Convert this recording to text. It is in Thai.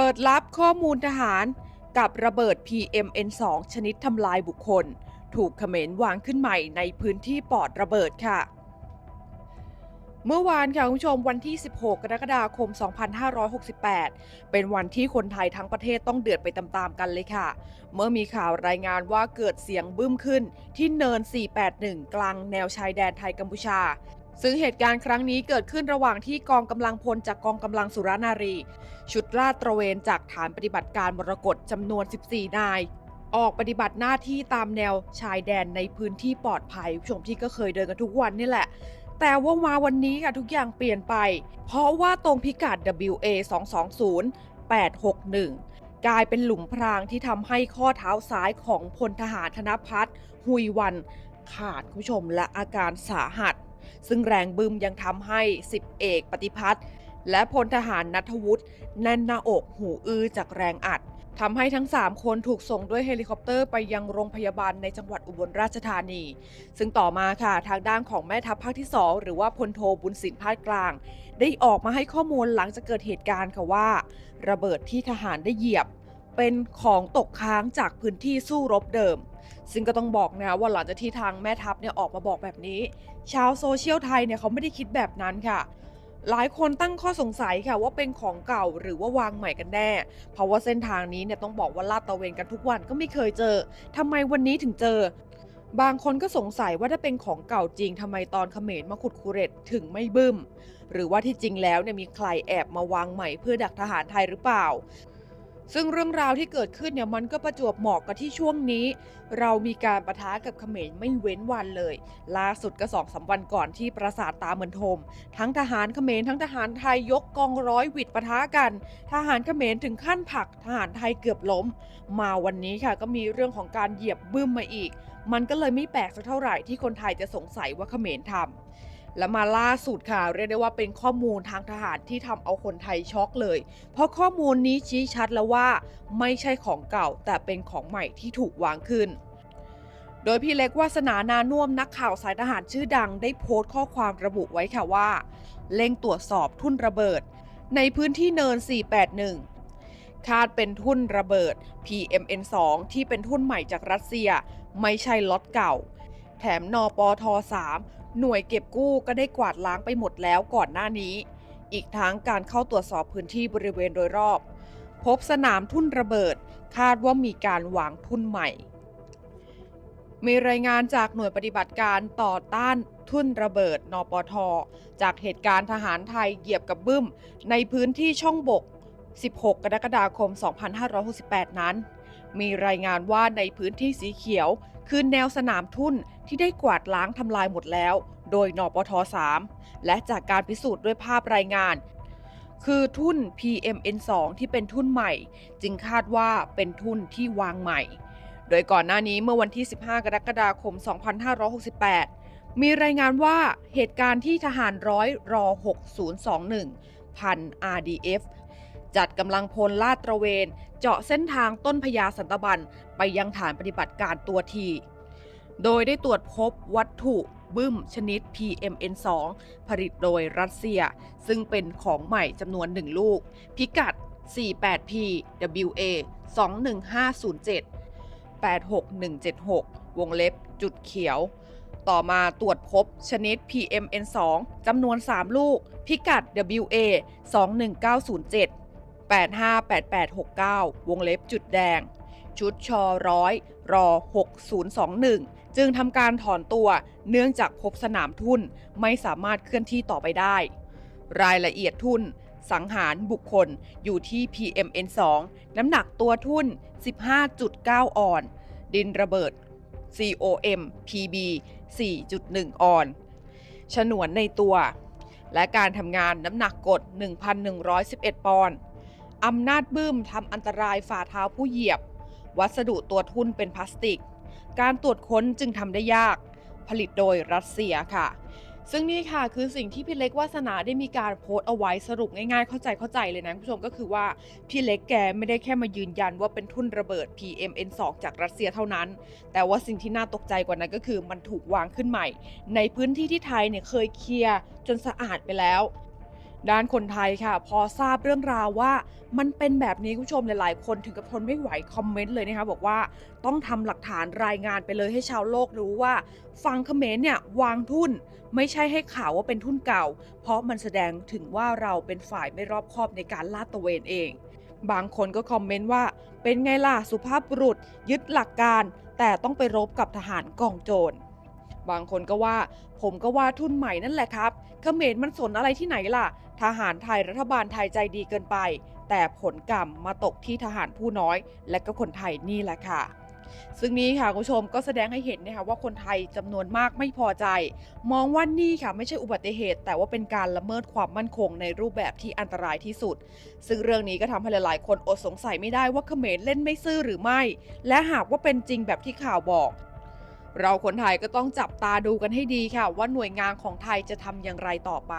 ปิดลับข้อมูลทหารกับระเบิด PMN2 ชนิดทำลายบุคคล ถูกเขมรวางขึ้นใหม่ในพื้นที่ปลอดระเบิดค่ะ เมื่อวานค่ะคุณผู้ชมวันที่ 16 กรกฎาคม 2568 เป็นวันที่คนไทยทั้งประเทศต้องเดือดไปตามๆกันเลยค่ะ เมื่อมีข่าวรายงานว่าเกิดเสียงบึ้มขึ้นที่เนิน 481 กลางแนวชายแดนไทยกัมพูชา ซึ่งเหตุการณ์ครั้งนี้เกิดขึ้นระหว่างที่กองกำลังพลจากกองกำลังสุรนารี ชุดลาดตระเวนจากฐานปฏิบัติการมรกตจำนวน 14 นาย ออกปฏิบัติหน้าที่ตามแนวชายแดนในพื้นที่ปลอดภัยผู้ชมที่ก็เคยเดินกันทุกวันนี่แหละ แต่ว่ามาวันนี้ค่ะทุกอย่างเปลี่ยนไป เพราะว่าตรงพิกัด WA 220 861 กลายเป็นหลุมพรางที่ทำให้ข้อเท้าซ้ายของพลทหารธนพัฒน์หุยวัน ขาดคุณผู้ชมและอาการสาหัส ซึ่งแรงบึมยังทำให้10เอกปฏิพัฒน์และพลทหารนัทวุฒิแน่นหน้าอกหูอื้อจากแรงอัดทำให้ทั้ง 3 คนถูกส่งด้วยเฮลิคอปเตอร์ไปยังโรงพยาบาลในจังหวัดอุบลราชธานี ซึ่งต่อมาค่ะทางด้านของแม่ทัพภาคที่ 2 หรือว่าพลโทบุญสินภาคกลาง ได้ออกมาให้ข้อมูลหลังจากเกิดเหตุการณ์ค่ะว่า ระเบิดที่ทหารได้เหยียบ เป็นของตกค้างจากพื้นที่สู้รบเดิม ซึ่งก็ต้องบอกนะว่าหลังจากที่ทางแม่ทัพเนี่ยออกมาบอกแบบนี้ ชาวโซเชียลไทยเนี่ยเขาไม่ได้คิดแบบนั้นค่ะหลายคนตั้งข้อสงสัยค่ะว่าเป็นของเก่าหรือว่าวางใหม่กันแน่ เพราะว่าเส้นทางนี้เนี่ยต้องบอกว่าลาดตะเวนกันทุกวันก็ไม่เคยเจอทำไมวันนี้ถึงเจอ บางคนก็สงสัยว่าถ้าเป็นของเก่าจริงทำไมตอนเขมรมาขุดคูเรตถึงไม่บึ้ม หรือว่าที่จริงแล้วเนี่ยมีใครแอบมาวางใหม่เพื่อดักทหารไทยหรือเปล่า ซึ่งเรื่องราวที่เกิดขึ้นเนี่ยมันก็ประจวบเหมาะกับที่ช่วงนี้ เรามีการประทะกับเขมรไม่เว้นวันเลย ล่าสุดก็สองสามวันก่อนที่ปราสาทตาเหมือนทม ทั้งทหารเขมรทั้งทหารไทยยกกองร้อยวิดประทะกัน ทหารเขมรถึงขั้นผลักทหารไทยเกือบล้ม มาวันนี้ค่ะก็มีเรื่องของการเหยียบบึ้มมาอีก มันก็เลยไม่แปลกสักเท่าไหร่ที่คนไทยจะสงสัยว่าเขมรทำ และมาล่าสุดค่ะ เรียกได้ว่าเป็นข้อมูลทางทหารที่ทำเอาคนไทยช็อกเลย เพราะข้อมูลนี้ชี้ชัดแล้วว่า ไม่ใช่ของเก่าแต่เป็นของใหม่ที่ถูกวางขึ้นโดยพี่เล็กวาสนานานุ่มนักข่าวสายทหารชื่อดังได้โพสต์ข้อความระบุไว้ค่ะว่า เร่งตรวจสอบทุ่นระเบิด ในพื้นที่เนิน 481 คาดเป็นทุ่นระเบิด PMN2 ที่เป็นทุ่นใหม่จากรัสเซีย ไม่ใช่ล็อตเก่า แถมนอปท3 หน่วยเก็บกู้ก็ได้กวาดล้างไปหมดแล้วก่อนหน้านี้ อีกทั้งการเข้าตรวจสอบพื้นที่บริเวณโดยรอบ พบสนามทุ่นระเบิด คาดว่ามีการวางทุ่นใหม่ มีรายงานจากหน่วยปฏิบัติการต่อต้านทุ่นระเบิด นปท จากเหตุการณ์ทหารไทยเหยียบกับบึ้ม ในพื้นที่ช่องบก 16 กรกฎาคม 2568 นั้น มีรายงานว่าในพื้นที่สีเขียว คือแนวสนามทุ่นที่ได้กวาดล้างทำลายหมดแล้ว โดยนปท 3 และจากการพิสูจน์ด้วยภาพรายงาน คือทุ่น PMN2 ที่เป็นทุ่นใหม่ จึงคาดว่าเป็นทุ่นที่วางใหม่ โดยก่อนหน้านี้เมื่อวันที่ 15 กรกฎาคม 2568 มีรายงานว่าเหตุการณ์ที่ทหารร้อยรอ6021 พัน RDF จัดกำลังพลลาดตระเวน เจาะเส้นทางต้นพญาสันตบันไปยังฐานปฏิบัติการตัวที โดยได้ตรวจพบวัตถุบึ้มชนิด PMN2 ผลิตโดยรัสเซีย ซึ่งเป็นของใหม่จำนวนหนึ่งลูก พิกัด 48P WA 21507 86176 วงเล็บจุดเขียว ต่อมาตรวจพบชนิด PMN2 จำนวน 3 ลูก พิกัด WA 21907 858869 วงเล็บจุดแดง ชุดชอร้อยรอ 6021 จึงทำการถอนตัวเนื่องจากพบสนามทุ่นไม่สามารถเคลื่อนที่ต่อไปได้ รายละเอียดทุ่นสังหารบุคคลอยู่ที่ PMN2 น้ำหนักตัวทุ่น 15.9 ออน ดินระเบิด COM PB 4.1 ออน ฉนวนในตัว และการทำงานน้ำหนักกด 1,111 ปอนด์ อำนาจบึ้มทำอันตรายฝ่าเท้าผู้เหยียบ วัสดุตัวทุ่นเป็นพลาสติก การตรวจค้นจึงทำได้ยาก ผลิตโดยรัสเซียค่ะ ซึ่งนี่ค่ะคือสิ่งที่พี่เล็กวาสนาได้มีการโพสต์เอาไว้สรุปง่ายๆ เข้าใจเข้าใจเลยนะคุณผู้ชมก็คือว่าพี่เล็กแกไม่ได้แค่มายืนยันว่าเป็นทุ่นระเบิด PMN2 จากรัสเซียเท่านั้น แต่ว่าสิ่งที่น่าตกใจกว่านั้นก็คือมันถูกวางขึ้นใหม่ ในพื้นที่ที่ไทยเนี่ยเคยเคลียร์จนสะอาดไปแล้ว ด้านคนไทยค่ะ พอทราบเรื่องราวว่ามันเป็นแบบนี้คุณผู้ชมหลาย ๆ คนถึงกับทนไม่ไหวคอมเมนต์เลยนะคะบอกว่าต้องทำหลักฐานรายงานไปเลยให้ชาวโลกรู้ว่าฝั่งเขมรเนี่ยวางทุน ไม่ใช่ให้ข่าวว่าเป็นทุนเก่า เพราะมันแสดงถึงว่าเราเป็นฝ่ายไม่รอบคอบในการลาดตระเวนเอง บางคนก็คอมเมนต์ว่า เป็นไงล่ะสุภาพบุรุษยึดหลักการ แต่ต้องไปรบกับทหารกองโจร บางคนก็ว่า ผมก็ว่าทุนใหม่นั่นแหละครับเขมรมันสนอะไรที่ไหนล่ะ ทหารไทยรัฐบาลไทยใจดีเกินไป แต่ผลกรรมมาตกที่ทหารผู้น้อย และก็คนไทยนี่แหละค่ะซึ่งนี้ค่ะคุณผู้ชมก็แสดงให้เห็นนะคะว่าคนไทยจำนวนมากไม่พอใจ มองว่านี่ค่ะไม่ใช่อุบัติเหตุ แต่ว่าเป็นการละเมิดความมั่นคงในรูปแบบที่อันตรายที่สุด ซึ่งเรื่องนี้ก็ทำให้หลายๆ คนอดสงสัยไม่ได้ว่าเขมรเล่นไม่ซื่อหรือไม่ และหากว่าเป็นจริงแบบที่ข่าวบอก เราคนไทยก็ต้องจับตาดูกันให้ดีค่ะ ว่าหน่วยงานของไทยจะทำอย่างไรต่อไป